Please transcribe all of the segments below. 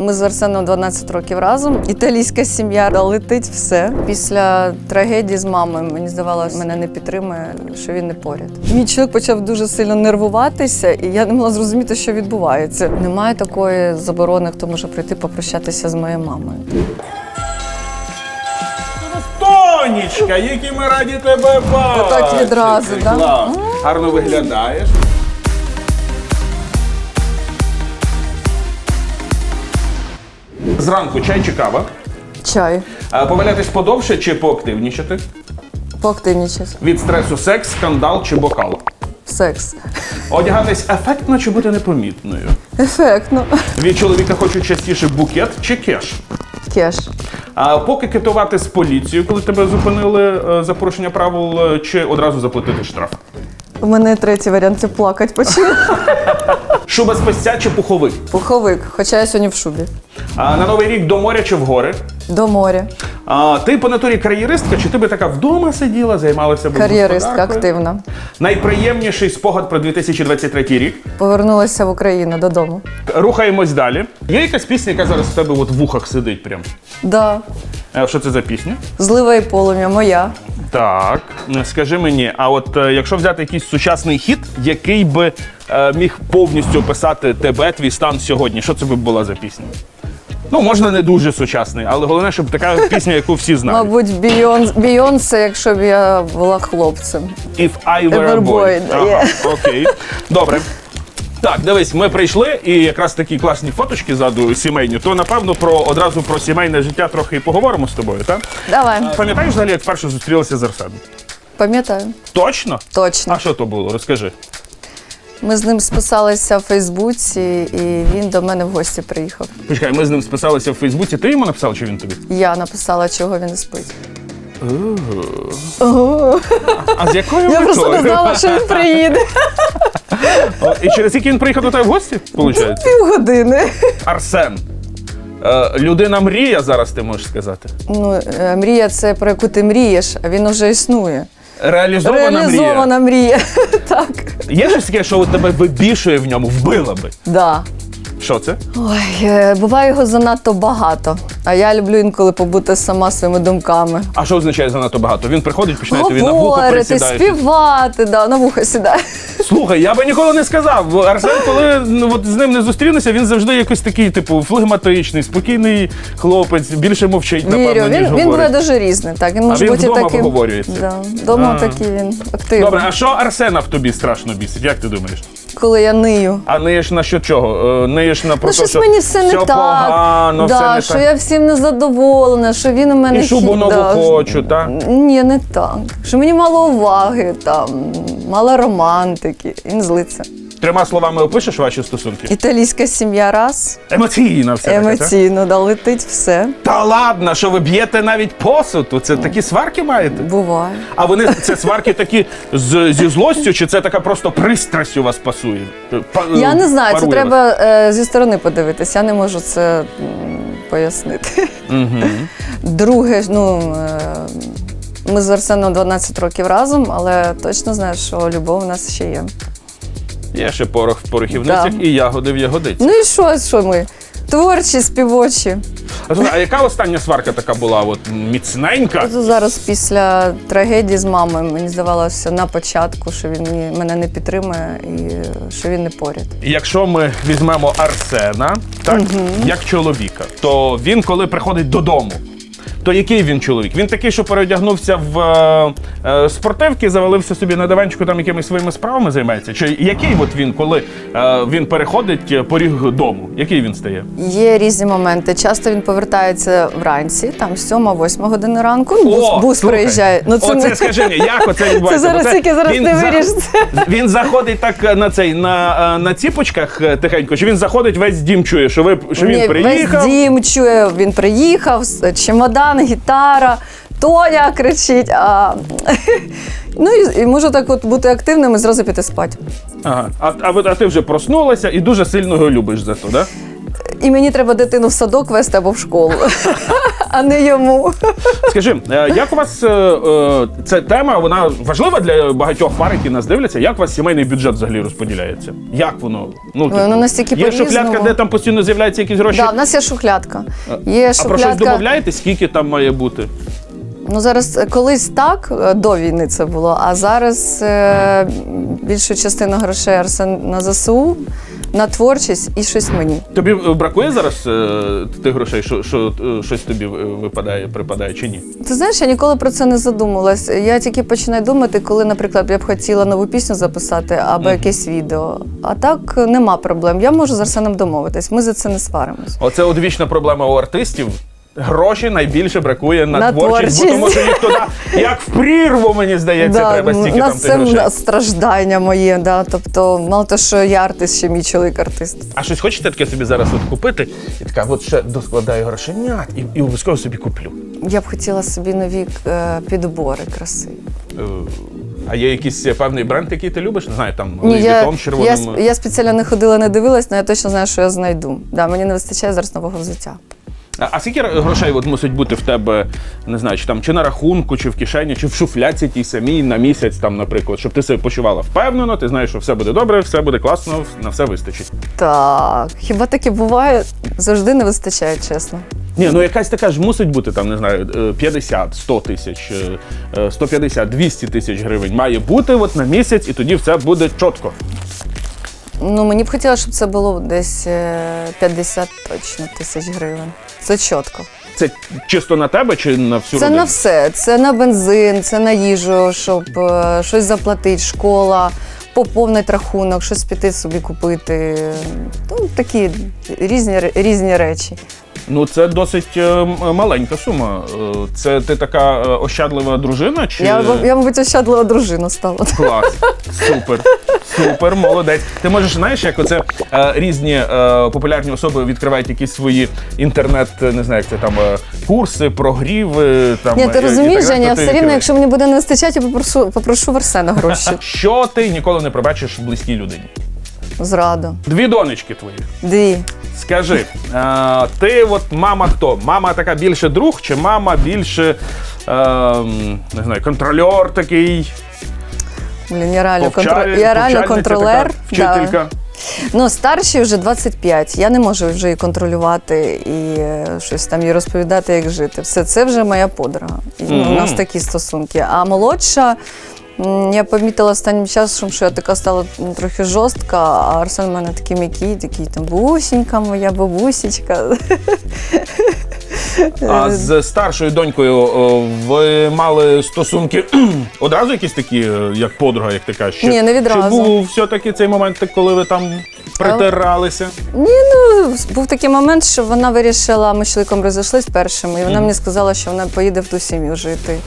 Ми з Арсеном 12 років разом. Італійська сім'я летить все. Після трагедії з мамою мені здавалося, мене не підтримує, що він не поряд. Мій чоловік почав дуже сильно нервуватися, і я не могла зрозуміти, що відбувається. Немає такої заборони, хто може прийти попрощатися з моєю мамою. Тонічка, які ми раді тебе бачити. Отак відразу, да? Гарно виглядаєш. Зранку чай чи кава? Чай, А, Повалятись подовше чи поактивнішати? поактивнічись, Від стресу секс, скандал чи бокал? секс. Одягатись ефектно чи бути непомітною? Ефектно. Від чоловіка хочуть частіше букет чи кеш? Кеш. А поки китувати з поліцією, коли тебе зупинили е, за порушення правил, е, чи одразу заплатити штраф? У мене третій варіант це плакать почну. Шуба з пестя чи пуховик? Пуховик, хоча я сьогодні в шубі. А на новий рік до моря чи в гори? До моря. А ти по натурі кар'єристка, чи ти би така вдома сиділа, займалася би Кар'єристка активна. Найприємніший спогад про 2023 рік. Повернулася в Україну додому. Рухаємось далі. Є якась пісня, яка зараз в тебе от в вухах сидить прям. Да. Е, Що це за пісня? Злива і полум'я моя. Так, скажи мені, а от е, якщо взяти якийсь сучасний хіт, який би е, міг повністю описати тебе, твій стан сьогодні, що це би була за пісня? Ну, можна не дуже сучасний, але головне, щоб така пісня, яку всі знають. Мабуть, Бійон... Бійонсе, якщо б я була хлопцем. If I were a Ever boy. boy, Ага, окей. Добре. Так, дивись, ми прийшли, і якраз такі класні фоточки ззаду сімейні, то напевно про одразу про сімейне життя трохи і поговоримо з тобою, так? Давай. Пам'ятаєш взагалі, як вперше зустрілися з Арсеном? Пам'ятаю. Точно? Точно. А що то було? Розкажи. Ми з ним списалися в Фейсбуці, і він до мене в гості приїхав. Почекай, ми з ним списалися в Фейсбуці. Ти йому написав, чи він тобі? Я написала, чого він спить. А з якою Я просто не метою? знала, що він приїде. О, І через який він приїхав до тебе в гості? Півгодини. Арсен. Е, людина мрія зараз, ти можеш сказати. Ну, е, мрія це про яку ти мрієш, а він уже існує. Реалізована. Реалізована мрія. так. Є щось таке, що у тебе вибішує в ньому, вбила би. Да. Що це? Ой, е, буває його занадто багато. А я люблю інколи побути сама своїми думками. А що означає занадто багато? Він приходить, починає тобі на вухо Говорити, присідає. співати, да, на вухо сідає. Слухай, я би ніколи не сказав. Арсен, коли ну, от з ним не зустрінешся, він завжди якийсь такий, типу, флегматичний, спокійний хлопець, більше мовчить, Вірю, напевно, ніж він, він говорить. дуже різний. Так, він може він бути вдома таким. виговорюється? Да, вдома А. такий він активний. Добре, а що Арсена в тобі страшно бісить? Як ти думаєш? Коли я нию. А ниєш на що чого? Е, Ниєш на про Ну, те, щось що мені все не все так. погано, да, все не що так. я всім незадоволена, що він у мене І шубу хі- нову да, хочу, так? Ні, не так. Що мені мало уваги, там, мало романтики. Він злиться. Трьома словами опишеш ваші стосунки? Італійська сім'я раз, Емоційна все таке, так? емоційно, да, летить все. Та ладно, що ви б'єте навіть посуд, це такі сварки маєте? Буває. А вони це сварки такі з, зі злостю, чи це така просто пристрасть у вас пасує? Па- Я не знаю, це парує треба е, зі сторони подивитися. Я не можу це м, пояснити. Друге, ну. Е, ми з Арсеном 12 років разом, але точно знаю, що любов у нас ще є. Є ще порох в порохівницях Да. і ягоди в ягодиці. Ну і що, що ми? Творчі, співочі. А, слухай, а яка остання сварка така була? От міцненька? От зараз після трагедії з мамою мені здавалося на початку, що він мене не підтримує і що він не поряд. Якщо ми візьмемо Арсена, так як чоловіка, то він, коли приходить додому. То який він чоловік? Він такий, що переодягнувся в е, е, спортивки, завалився собі на диванчику, там якимись своїми справами займається. Чи який от він, коли е, він переходить е, поріг дому? Який він стає? Є різні моменти. Часто він повертається вранці, там 7-8 години ранку. Ну, бус, бус слухай, приїжджає. Ну, це Оце не- скажи мені, як оце відбувається? зараз Бо тільки зараз він ти за-. Він заходить так е, на цей на, е, на ціпочках е, тихенько, чи він заходить весь дім чує, що ви що він Ні, приїхав. Весь дім чує, він приїхав, с- чемодан, гітара, Тоня кричить. А... ну і, і можу так от бути активним і зразу піти спати. Ага. А, а, а ти вже проснулася і дуже сильно його любиш за то, да? І мені треба дитину в садок вести або в школу, а не йому. Скажи, е, як у вас е, е, ця тема, вона важлива для багатьох пар, які нас дивляться. Як у вас сімейний бюджет взагалі розподіляється? Як воно? Ну, Воно настільки є шухлядка, де там постійно з'являються якісь гроші. Да, в нас є шухлядка. Є а про щось шухлядка. домовляєте, скільки там має бути? Ну зараз колись так до війни це було, а зараз е, більшу частину грошей Арсен на ЗСУ, на творчість і щось мені. Тобі е, бракує зараз е, тих грошей, що, що е, щось тобі е, випадає, припадає чи ні? Ти знаєш, я ніколи про це не задумувалась. Я тільки починаю думати, коли, наприклад, я б хотіла нову пісню записати або якесь відео. А так нема проблем. Я можу з Арсеном домовитись. Ми за це не сваримось. Оце одвічна проблема у артистів. Гроші найбільше бракує на, На творчість, бо тому що їх туди, як в прірву, мені здається, треба ну, стільки там тих це грошей. страждання моє. Да. Тобто, мало те, що я артист, ще мій чоловік артист. А щось хочете таке собі зараз от купити? І така, от ще доскладаю грошенят і, і обов'язково собі куплю. Я б хотіла собі нові е, підбори краси. Е, А є якийсь певний бренд, який ти любиш? Не знаю, там Ні, я, червоним. я, я спеціально не ходила, не дивилась, але я точно знаю, що я знайду. Да, мені не вистачає зараз нового взуття. А, скільки грошей от мусить бути в тебе, не знаю, чи там чи на рахунку, чи в кишені, чи в шуфляці тій самій на місяць, там, наприклад, щоб ти себе почувала впевнено, ти знаєш, що все буде добре, все буде класно, на все вистачить. Так, хіба таке буває? Завжди не вистачає, чесно. Ні, ну якась така ж мусить бути, там, не знаю, е, 50, 100 тисяч, е, е, 150, 200 тисяч гривень має бути от на місяць, і тоді все буде чітко. Ну, мені б хотілося, щоб це було десь е, 50 точно тисяч гривень. Це чітко. Це чисто на тебе чи на всю Це родину? на все. Це на бензин, це на їжу, щоб е, щось заплатити, школа, поповнити рахунок, щось піти собі купити. Ну, такі різні, різні речі. Ну, це досить е, маленька сума. Е, Це ти така е, ощадлива дружина? Чи... Я, я, мабуть, ощадлива дружина стала. Клас, супер, супер, молодець. Ти можеш, знаєш, як оце е, різні е, популярні особи відкривають якісь свої інтернет, не знаю, як це там е, курси, прогріви. Там Ні, е, ти і розумієш, так далі, Женя, то ти все рівно, відкриваєш. якщо мені буде не вистачати, я попрошу, попрошу в Арсена гроші. Що ти ніколи не пробачиш близькій людині? Зраду. Дві донечки твої. Дві. Скажи, е, ти от мама хто? Мама така більше друг, чи мама більше е, не знаю, контрольор такий? Блін, я реально, контро... повчаль- я реально повчальниця контролер. така, вчителька. Ну, старшій вже 25. Я не можу вже її контролювати і е, щось там їй розповідати, як жити. Все це вже моя подруга. І, ну, У нас такі стосунки. А молодша. Я помітила останнім часом, що я така стала трохи жорстка, а Арсен в мене такий м'який, такий там бусінька моя, бабусічка. А з старшою донькою о, ви мали стосунки одразу якісь такі, е, як подруга, як ти кажеш? Чи- Ні, не відразу. Чи був все-таки цей момент, коли ви там притиралися? Ні, ну був такий момент, що вона вирішила, ми з чоловіком розійшлись першими, і вона мені сказала, що вона поїде в ту сім'ю жити.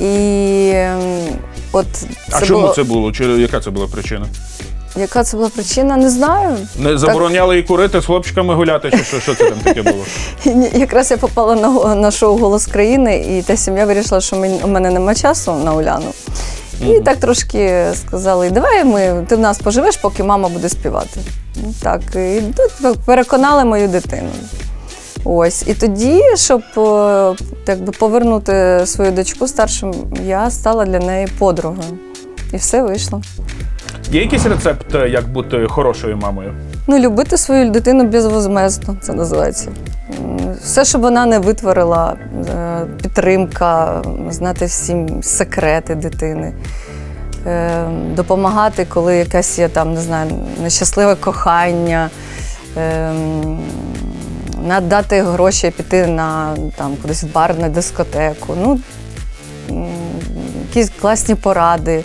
І ем, от А це чому було, це було? Чи яка це була причина? яка це була причина, не знаю. Не забороняли їй курити з хлопчиками гуляти, чи що, що це там таке було? Якраз я попала на, на шоу Голос країни, і та сім'я вирішила, що мені, у мене нема часу на Уляну. І так трошки сказали: давай ми, ти в нас поживеш, поки мама буде співати. Так, і тут переконали мою дитину. Ось. І тоді, щоб е, так би, повернути свою дочку старшим, я стала для неї подругою. І все вийшло. Є якийсь рецепт, е, як бути хорошою мамою? Ну, любити свою дитину безвозмездно, це називається. Все, щоб вона не витворила, е, підтримка, знати всім секрети дитини. Е, Допомагати, коли якесь є там, не знаю, нещасливе кохання, е, надати гроші, піти на там, кудись в бар, на дискотеку. Ну, якісь класні поради.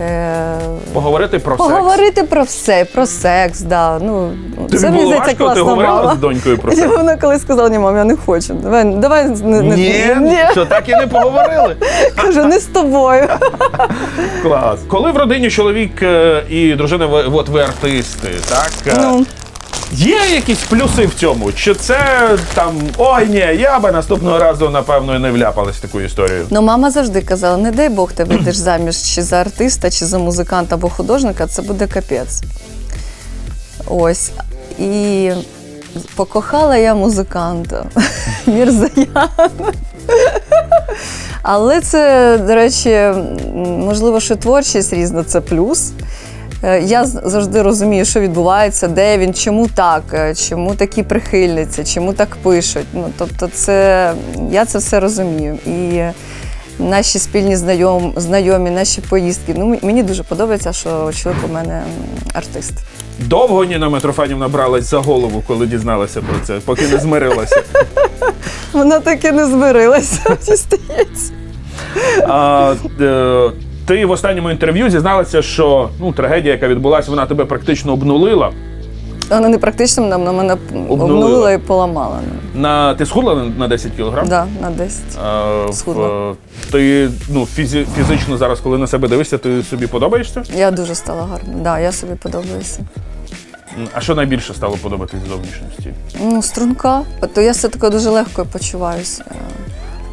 Е, Поговорити про секс? Поговорити про все, про секс, да. Ну, Тобі це було важко? Ти говорила мама. з донькою про секс? вона колись сказала, ні, мам, я не хочу. Давай, давай не, не, Ні, що так і не поговорили. Кажу, не з тобою. Клас. Коли в родині чоловік е, і дружина, ви, от ви артисти, так? е, Ну, Є якісь плюси в цьому? Чи це там ой ні, я би наступного разу, напевно, і не вляпалась в таку історію? ну, мама завжди казала: не дай Бог ти вийдеш заміж чи за артиста, чи за музиканта або художника, це буде капець. Ось. І Покохала я музиканта Мірзаяна. Але це, до речі, можливо, що творчість різна це плюс. Е, Я завжди розумію, що відбувається, де він, чому так, е, чому такі прихильниці, чому так пишуть. Ну, тобто, це я це все розумію. І наші спільні знайом, знайомі, наші поїздки. Ну, мені дуже подобається, що чоловік у мене артист. Довго Ніна Митрофанівна бралась за голову, коли дізналася про це, поки не змирилася. Вона таки не змирилася, мені здається. А, ти в останньому інтерв'ю зізналася, що ну, трагедія, яка відбулася, вона тебе практично обнулила. Вона не практично вона мене Обнулила. обнулила і поламала. На, ти схудла на- на 10 кілограм? Да, на 10. А, в- Схудла. ти ну, фізі, фізично зараз, коли на себе дивишся, ти собі подобаєшся? Я дуже стала гарна. Да, я собі подобаюся. А що найбільше стало подобатись зовнішності? Ну, струнка. То я все таки дуже легко почуваюся.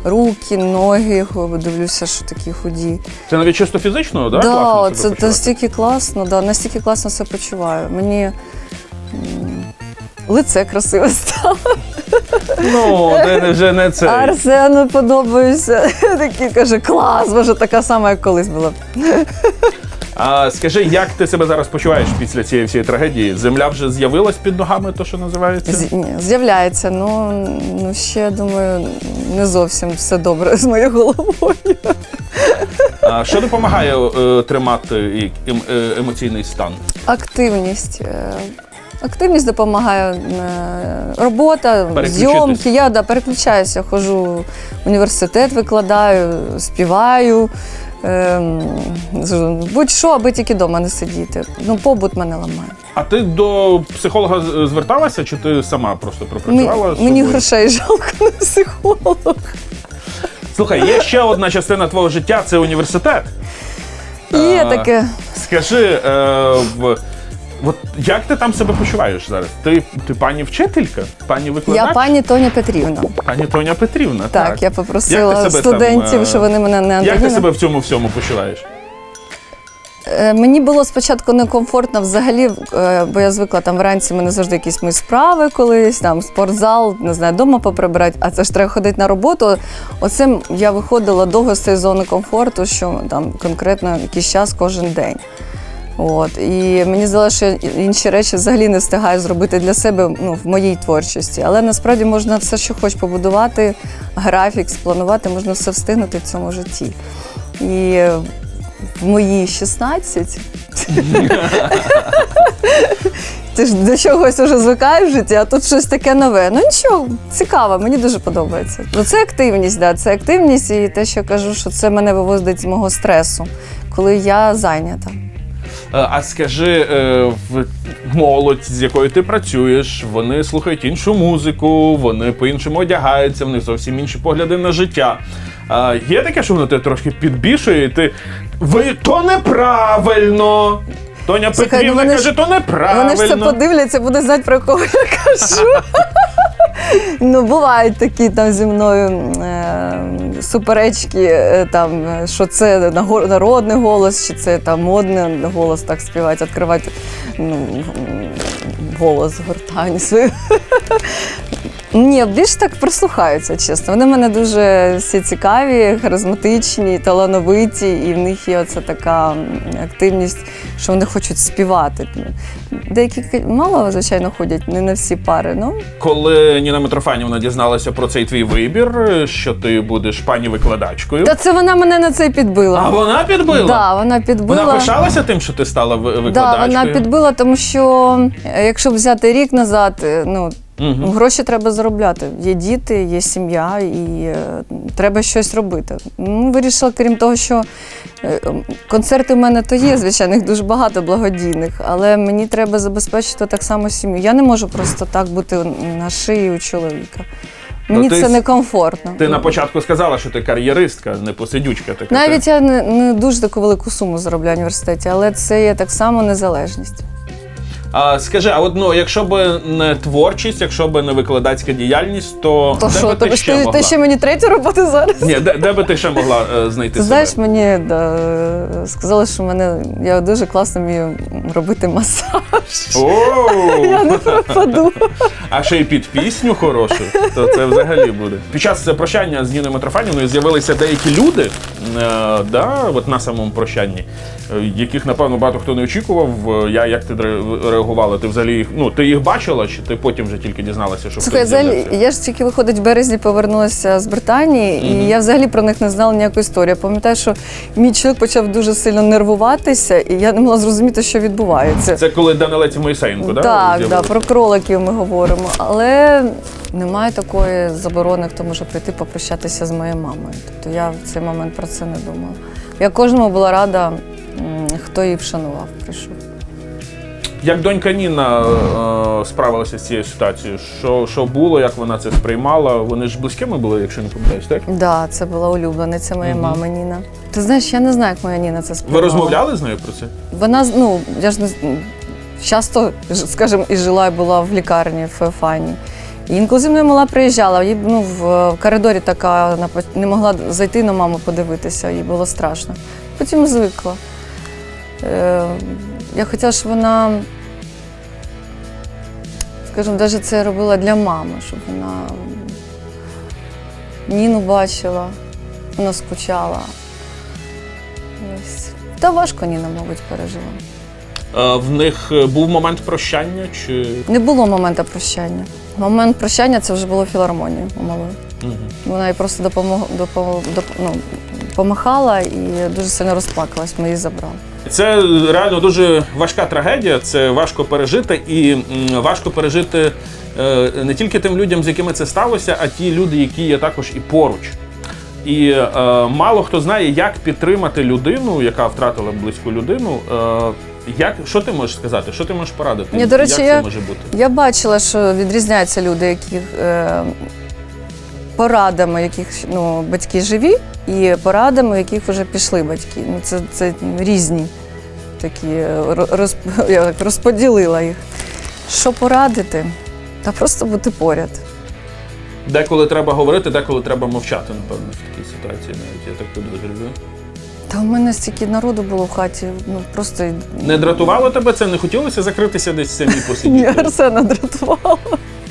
Руки, ноги, дивлюся, що такі худі. Це навіть чисто фізично, да? Да, класно це почувати? настільки класно, да, настільки класно себе почуваю. Мені лице красиве стало. Ну, не- вже не це. Арсену подобаюся. Такий каже, клас, може, така сама, як колись була. А скажи, як ти себе зараз почуваєш після цієї всієї трагедії? Земля вже з'явилась під ногами, то що називається? З- ні, з'являється, ну, ну ще думаю, не зовсім все добре з моєю головою. А що допомагає е, тримати і- ем- е, емоційний стан? Активність. е, Активність допомагає е, робота, Переключитись. зйомки. Я да, переключаюся, ходжу в університет, викладаю, співаю. Ем, Будь-що, аби тільки вдома не сидіти. Ну, побут мене ламає. А ти до психолога зверталася, чи ти сама просто пропрацювала? Мені, мені грошей жалко на психолог. Слухай, є ще одна частина твого життя це університет. Є таке. Скажи, е, в, от як ти там себе почуваєш зараз? Ти, ти пані вчителька? Пані викладач? Я пані Тоня Петрівна. Пані Тоня Петрівна. Так, Так, я попросила студентів, там, е, що вони мене не Як ти себе в цьому всьому почуваєш? Е, Мені було спочатку некомфортно взагалі, е, бо я звикла там вранці мене завжди якісь мої справи колись, там спортзал, не знаю, дома поприбирати, а це ж треба ходити на роботу. Оце я виходила довго з цієї зони комфорту, що там конкретно якийсь час кожен день. От. І мені здалося, що інші речі взагалі не встигаю зробити для себе ну, в моїй творчості. Але насправді можна все, що хоч побудувати, графік, спланувати, можна все встигнути в цьому житті. І в мої 16. Ти ж до чогось вже звикаєш в житті, а тут щось таке нове. Ну нічого, цікаво, мені дуже подобається. Ну, це активність, да, це активність, і те, що я кажу, що це мене вивозить з мого стресу, коли я зайнята. Е, А скажи, е, в молодь, з якою ти працюєш, вони слухають іншу музику, вони по-іншому одягаються, в них зовсім інші погляди на життя. А є таке, що воно тебе трошки підбішує, і ти. Ви то неправильно! Тоня Слухай, ну Петрівна вони каже, ж- то неправильно. Вони ж це подивляться, буде знати, про кого я кажу. Ну, бувають такі там зі мною е, суперечки, е, там, е, що це наго- народний голос, чи це там модний голос так співати, відкривати ну, м, голос гортані свою. Ні, більш так прислухаються, чесно. Вони в мене дуже всі цікаві, харизматичні, талановиті, і в них є оця така активність, що вони хочуть співати. Деякі мало, звичайно, ходять, не на всі пари. Ну, Коли Ніна Митрофанівна дізналася про цей твій вибір, що ти будеш пані викладачкою. та це вона мене на це підбила. А вона підбила? Да, вона підбила. Вона пишалася тим, що ти стала ви- Да, вона підбила, тому що е, якщо взяти рік назад, е, ну. Мгм. Гроші треба заробляти. Є діти, є сім'я, і е, треба щось робити. Ну, вирішила, крім того, що е, концерти в мене то є, звичайно, їх дуже багато благодійних, але мені треба забезпечити так само сім'ю. Я не можу просто так бути на шиї у чоловіка. Мені Ну, це некомфортно. Ти на початку сказала, що ти кар'єристка, не посидючка така. Навіть я не, не дуже таку велику суму заробляю в університеті, але це є так само незалежність. А, скажи, а от ну, якщо б не творчість, якщо б не викладацька діяльність, то, То де що, би ти тобі ще ти, могла? ти ще мені третю роботу зараз? Ні, де, де би ти ще могла е, знайти Ти себе? знаєш, мені да, сказали, що мене я дуже класно вмію робити масаж. Оу! Я не пропаду. А ще й під пісню хорошу, то це взагалі буде. Під час прощання з Ніною Митрофанівною з'явилися деякі люди, е, да, от на самому прощанні, е, яких, напевно, багато хто не очікував. Е, Я як ти ре- реагувала? Ти взагалі їх, ну, ти їх бачила, чи ти потім вже тільки дізналася, що Слухай, взагалі, я ж тільки виходить в березні повернулася з Британії, і я взагалі про них не знала ніякої історії. Я пам'ятаю, що мій чоловік почав дуже сильно нервуватися, і я не могла зрозуміти, що відбувається. Це коли Данилець Моїсеєнко, да? Так, да, про кроликів ми говоримо. Але немає такої заборони, хто може прийти попрощатися з моєю мамою. Тобто я в цей момент про це не думала. Я кожному була рада, хто її вшанував, прийшов. Як донька Ніна е, справилася з цією ситуацією? Що, що було, як вона це сприймала? Вони ж близькими були, якщо не помиляюсь, так? Так, да, це була улюблениця моєї мами Ніна. Ти знаєш, я не знаю, як моя Ніна це Ви розмовляли з нею про це? Вона, ну, я ж не часто, скажімо, і жила, і була в лікарні в Фані. І інколи зі мною мала приїжджала, їй ну, в коридорі така не могла зайти на маму подивитися, їй було страшно. Потім звикла. Е, я хотіла, щоб вона, скажімо, навіть це робила для мами, щоб вона Ніну бачила, вона скучала. Ось. Та важко Ніна, мабуть, пережила. Е, в них е, був момент прощання, чи Не було моменту прощання. Момент прощання це вже було в філармонії у малої. Вона їй просто допомог, допо- доп- ну, помахала і дуже сильно розплакалась, ми її забрали. це реально дуже важка трагедія, це важко пережити, і важко пережити е, не тільки тим людям, з якими це сталося, а ті люди, які є також і поруч. І е, мало хто знає, як підтримати людину, яка втратила близьку людину. Е, як, що ти можеш сказати? Що ти можеш порадити? Ні, до речі, як це може бути? Я бачила, що відрізняються люди, які е, порадами, яких ну, батьки живі, і порадами, яких вже пішли батьки. Ну, це, це різні такі ро- розп... я так розподілила їх. Що порадити? Та просто бути поряд. Деколи треба говорити, деколи треба мовчати, напевно, в такій ситуації навіть. Я так підозрюю. Та в мене стільки народу було в хаті, ну просто Не дратувало тебе це? Не хотілося закритися десь самі Ні, посидіти? Арсена дратувала.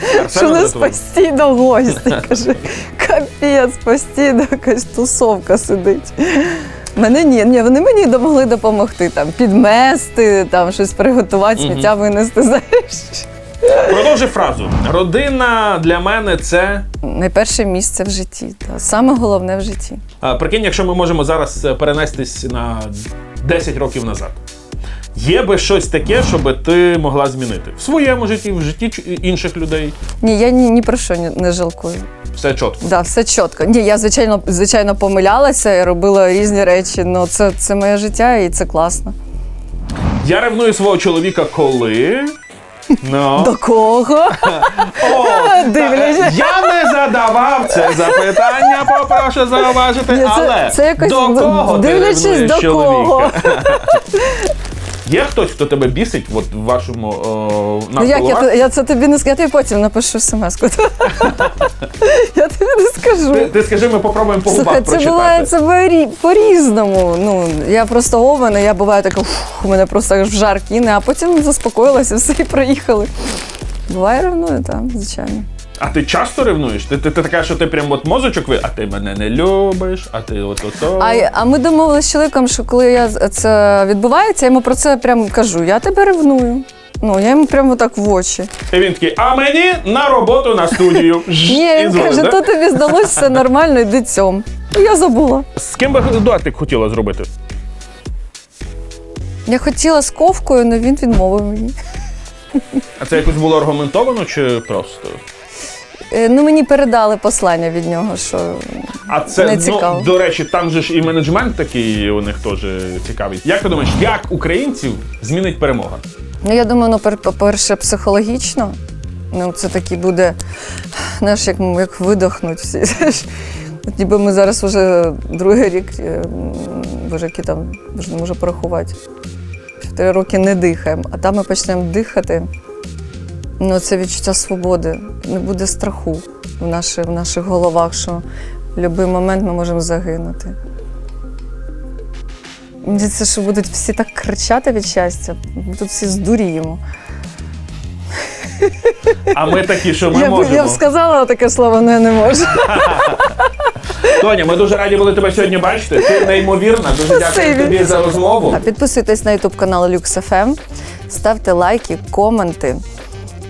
Арсена Що у нас дратувало? постійно гості. Каже, капець, постійно якась тусовка сидить. Мене ні, ні, вони мені могли допомогти там підмести, там щось приготувати, сміття винести. Знаєш, Продовжи фразу. Родина для мене це. найперше місце в житті. Та. Саме головне в житті. А, Прикинь, якщо ми можемо зараз е, перенестись на 10 років назад. Є би щось таке, що би ти могла змінити в своєму житті, в житті інших людей. Ні, я ні, ні про що не жалкую. Все чітко. Да, все чітко. Ні, я звичайно, звичайно помилялася і робила різні речі. але це, це моє життя і це класно. Я ревную свого чоловіка, коли. Ну. До кого? О, Дивлячись. Я не задавав це запитання, попрошу зауважити, Ні, це- але це якось до кого дивлячись, ревнуєш до чоловіка? кого. Є хтось, хто тебе бісить от, в вашому о, Ну як я, я це тобі не скажу, я тобі потім напишу смс-ку. я тобі не скажу. Ти, ти скажи, ми попробуємо по Слухай, це прочитати. буває це порі- по-різному. Ну, я просто овена, я буваю така, «Фух, у мене просто аж в жар кине, а потім заспокоїлася, все і проїхали. Буває ревную, так, звичайно. А ти часто ревнуєш? Ти, ти, ти така, що ти прям от мозочок ви, а ти мене не любиш, а ти от ото. А, а ми домовилися з чоловіком, що коли я, з- це відбувається, я йому про це прям кажу: я тебе ревную. Ну, я йому прямо так в очі. І він такий, а мені на роботу на студію. Ні, і він дзвонить, каже, да? то тобі здалося все нормально, йди цьом. Я забула. З ким би дуетик хотіла зробити? Я хотіла з ковкою, але він відмовив мені. А це якось було аргументовано чи просто? Е, Ну, мені передали послання від нього, що А це Не ну, цікаво. до речі, там же ж і менеджмент такий у них теж цікавий. Як ти думаєш, як українців змінить перемога? ну я думаю, ну, пер- по-перше, психологічно. Ну, це такий буде, знаєш, як, як видохнуть всі. ніби ми зараз вже другий рік, е, боже, які там, вже не можу порахувати. півтори роки не дихаємо, а там ми почнемо дихати. Ну, це відчуття свободи. Не буде страху в, наші, в наших головах, що в будь-який момент ми можемо загинути. Мені здається, що будуть всі так кричати від щастя, ми тут всі здуріємо. А ми такі, що ми я, б, можемо. я б сказала таке слово, але я не можу. Тоня, ми дуже раді були тебе сьогодні бачити. Ти неймовірна. Дуже дякую Спасибі. тобі за розмову. А підписуйтесь на YouTube канал LuxFM, ставте лайки, коменти.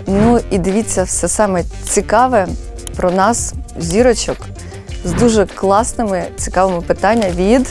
Ну і дивіться все саме цікаве про нас, зірочок, з дуже класними, цікавими питаннями від.